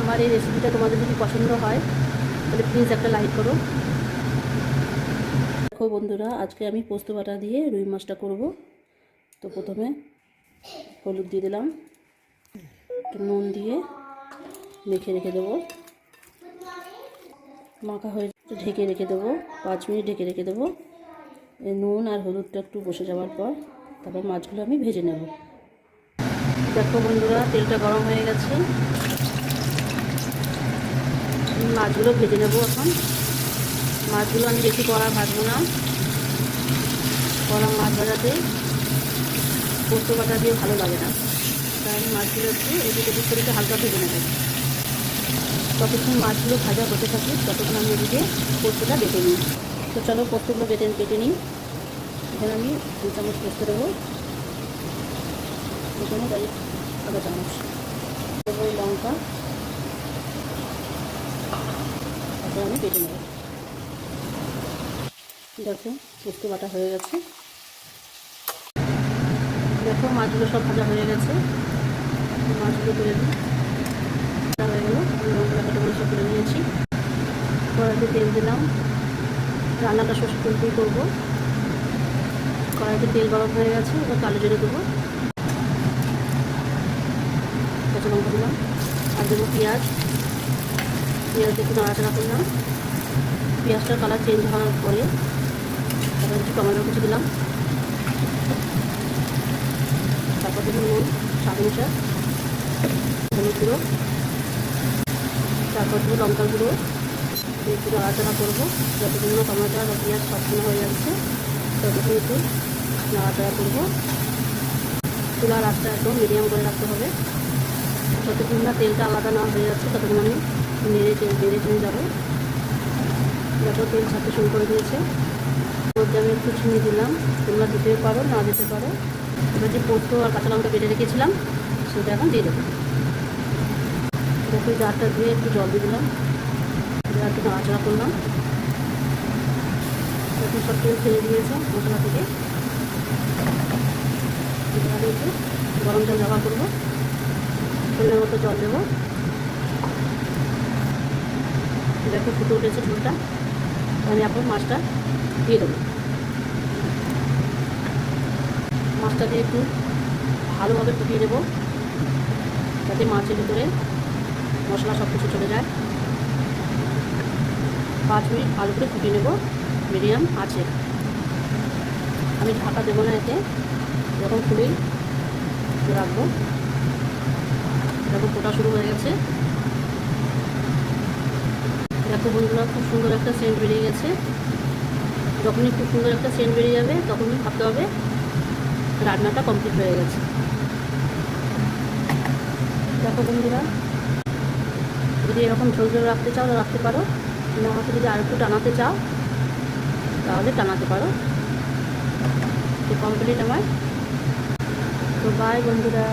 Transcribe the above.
আমার এই রেসিপিটা তোমাদের যদি পছন্দ হয়, তাহলে প্লিজ একটা লাইক করো। দেখো বন্ধুরা, আজকে আমি পোস্ত বাটা দিয়ে রুই মাছটা করব। তো প্রথমে হলুদ দিয়ে দিলাম, একটু নুন দিয়ে মেখে রেখে দেবো। মাখা হয়ে ঢেকে রেখে দেবো, পাঁচ মিনিট ঢেকে রেখে দেবো। এই নুন আর হলুদটা একটু বসে যাওয়ার পর তারপর মাছগুলো আমি ভেজে নেব। দেখো বন্ধুরা, তেলটা গরম হয়ে গেছে। মাছগুলো ভেজে নেব এখন। মাছগুলো আমি বেশি কড়া ভাজবো না। কড়া মাছ ভাজাতে পোস্ত বাটা দিয়ে ভালো লাগে না। তাই আমি মাছগুলো একটু এদিকে এদিক করে একটু হালকা ভেজে নেব। ততক্ষণ মাছগুলো ভাজা হতে থাকে ততক্ষণ আমি এদিকে পোস্তটা বেটে নিই। তো চলো পোস্তগুলো বেটে বেটে নিই। এখানে আমি দু চামচ পোস্ত দেবো। এখানে আধা চামচ লঙ্কা। আমি নেব। দেখো, পোস্ত বাটা হয়ে গেছে। দেখো, মাছগুলো সব ভাজা হয়ে গেছে। মাছগুলো করে দিই হয়ে কাটা সব করে নিয়েছি। কড়াইতে তেল দিলাম। রান্নাটা সর্ষে তেল দিয়ে করব। কড়াইতে তেল গরম হয়ে গেছে। এবার কালো জিরে দেবো। কাঁচা লঙ্কা দিলাম। আর দেবো পেঁয়াজ। পেঁয়াজ একটু নাড়াচাড়া করলাম। পেঁয়াজটার কালার চেঞ্জ হওয়ার পরে তারপর একটু টমেটো কুচি দিলাম। তারপর দেবো নুন স্বাদ অনুসার হলুদ গুঁড়ো, তারপর দেবো লঙ্কা গুঁড়ো। একটু নাড়াচাড়া করব। যতক্ষণ টমেটো আর পেঁয়াজ সবসময় হয়ে যাচ্ছে, ততক্ষণ একটু নাড়াচাড়া করব। চুলার আঁচটা একদম মিডিয়াম করে রাখতে হবে। যতক্ষণ না তেলটা আলাদা না হয়ে যাচ্ছে, ততক্ষণ আমি নেড়ে নেড়ে চেয়ে যাব। দেখো তেল ছাড়তে শুরু করে দিয়েছে। মধ্যে আমি একটু চিনি দিলাম। তোমরা দিতে পারো, না দিতে পারো। এবার যে পোস্ত আর কাঁচা লঙ্কা বেটে রেখেছিলাম, সেটা এখন দিয়ে দেবো। দেখো জারটা ধুয়ে একটু জল দিয়ে দিলাম। একটু নাড়াচাড়া করলাম। এখন সব তেল ফেলে দিয়েছে মশলা থেকে। গরম জল ব্যবহার করব। পরিমাণ মতো জল দেবো। দেখো ফুটে উঠেছে ঝোলটা। আমি এখন মাছটা দিয়ে দেবো। মাছটা দিয়ে একটু ভালোভাবে ফুটিয়ে দেবো যাতে মাছের ভিতরে মশলা সব কিছু চলে যায়। পাঁচ মিনিট ভালো করে ফুটিয়ে নেব, মিডিয়াম আছে। আমি ঢাকা দেবো না এতে যখন খুলেই রাখব। দেখো ফোটা শুরু হয়ে গেছে। দেখো বন্ধুরা, খুব সুন্দর একটা সেন্ট বেরিয়ে গেছে। যখনই খুব সুন্দর একটা সেন্ট বেরিয়ে যাবে, তখনই ভাবতে হবে রান্নাটা কমপ্লিট হয়ে গেছে। দেখো বন্ধুরা, যদি এরকম ঝোল ঝোল রাখতে চাও রাখতে পারো। না হয়তো যদি আর একটু টানাতে চাও, তাহলে টানাতে পারো। কমপ্লিট আমার তো বাই বন্ধুরা।